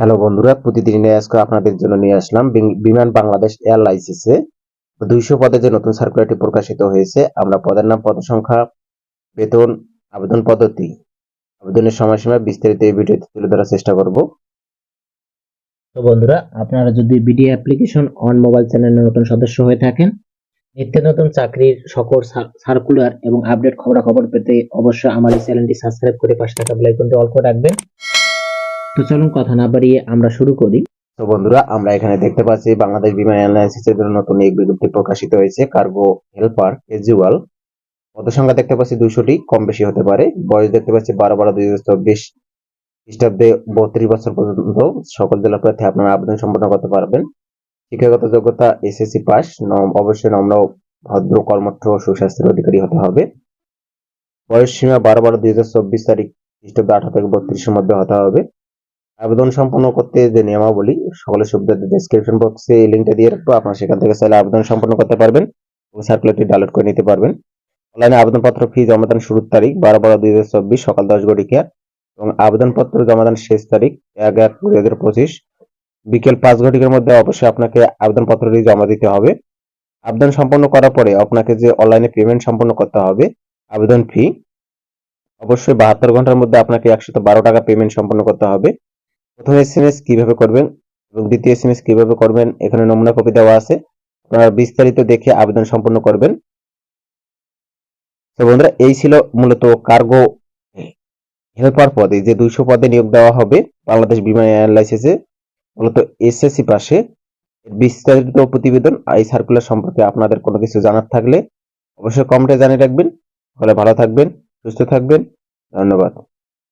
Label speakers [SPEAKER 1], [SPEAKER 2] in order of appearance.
[SPEAKER 1] Hello বন্ধুরা প্রতিদিনের আজকে আপনাদের জন্য নিয়ে আসলাম বিমান বাংলাদেশ এয়ারলাইন্সে দুইশো পদে যে নতুন সার্কুলারটি প্রকাশিত হয়েছে, আমরা পদের নাম, পদ সংখ্যা, বেতন, আবেদন পদ্ধতি, আবেদনের সময়সীমা বিস্তারিত এই ভিডিওতে তুলে ধরার চেষ্টা করব।
[SPEAKER 2] তো বন্ধুরা, আপনারা যদি বিডি অ্যাপ্লিকেশন অন মোবাইল চ্যানেলের নতুন সদস্য হয়ে থাকেন, নিত্য নতুন চাকরির সকল সার্কুলার এবং আপডেট খবরাখবর পেতে অবশ্যই আমার এই চ্যানেলটি সাবস্ক্রাইব করে পাশে থাকা বেল আইকনটি অল করে রাখবেন। তো চলুন কথা না বাড়িয়ে আমরা শুরু করি।
[SPEAKER 1] তো বন্ধুরা, আমরা এখানে দেখতে পাচ্ছি বাংলাদেশ বিমান এয়ারলাইন্সের জন্য নতুন এক বিজ্ঞপ্তি প্রকাশিত হয়েছে, কার্গো হেল্পার ক্যাজুয়াল সংখ্যা দেখতে পাচ্ছি দুইশোটি, কম বেশি হতে পারে। বয়স দেখতে পাচ্ছি বারো বারো দুই হাজার চব্বিশ খ্রিস্টাব্দে বত্রিশ বছর পর্যন্ত। সকল জেলা প্রার্থী আপনারা আবেদন সম্পন্ন করতে পারবেন। শিক্ষাগত যোগ্যতা, এসএসসি পাস অবশ্যই নম্র, ভদ্র, কর্মঠ সুস্বাস্থ্যের অধিকারী হতে হবে। বয়স সীমা বারো বারো দুই হাজার চব্বিশ তারিখ খ্রিস্টাব্দে আঠারো থেকে বত্রিশের মধ্যে হতে হবে। আবেদন সম্পন্ন করতে যে নিয়মাবলী, সকলের সুবিধা ডেসক্রিপশন বক্সে এই লিঙ্কটা দিয়ে রাখব। আপনারা সেখান থেকে চাইলে আবেদন সম্পন্ন করতে পারবেন এবং সার্কুলারটি ডাউনলোড করে নিতে পারবেন। অনলাইনে আবেদনপত্র ফি জমাদান শুরুর তারিখ বারো বারো দুই হাজার চব্বিশ, সকাল দশ ঘটিকা এবং আবেদনপত্র জমাদান শেষ তারিখ এক এক দুই হাজার পঁচিশ। বিকেল পাঁচ ঘটিকার মধ্যে অবশ্যই আপনাকে আবেদনপত্রটি জমা দিতে হবে। আবেদন সম্পন্ন করার পরে আপনাকে যে অনলাইনে পেমেন্ট সম্পন্ন করতে হবে, আবেদন ফি অবশ্যই বাহাত্তর ঘণ্টার মধ্যে আপনাকে একশত বারো টাকা পেমেন্ট সম্পন্ন করতে হবে। প্রথম এস এম এস কীভাবে করবেন এবং দ্বিতীয় এসএমএস কীভাবে করবেন, এখানে নমুনা কপি দেওয়া আছে। আপনারা বিস্তারিত দেখে আবেদন সম্পন্ন করবেন। তো বন্ধুরা, এই ছিল মূলত কার্গো হেল্পার পদে, যে দুইশো পদে নিয়োগ দেওয়া হবে বাংলাদেশ বিমান এয়ারলাইন্সে মূলত এসএসসি পাশে। বিস্তারিত প্রতিবেদন এই সার্কুলার সম্পর্কে আপনাদের কোনো কিছু জানার থাকলে অবশ্যই কমেন্টে জানিয়ে রাখবেন। তাহলে ভালো থাকবেন, সুস্থ থাকবেন। ধন্যবাদ।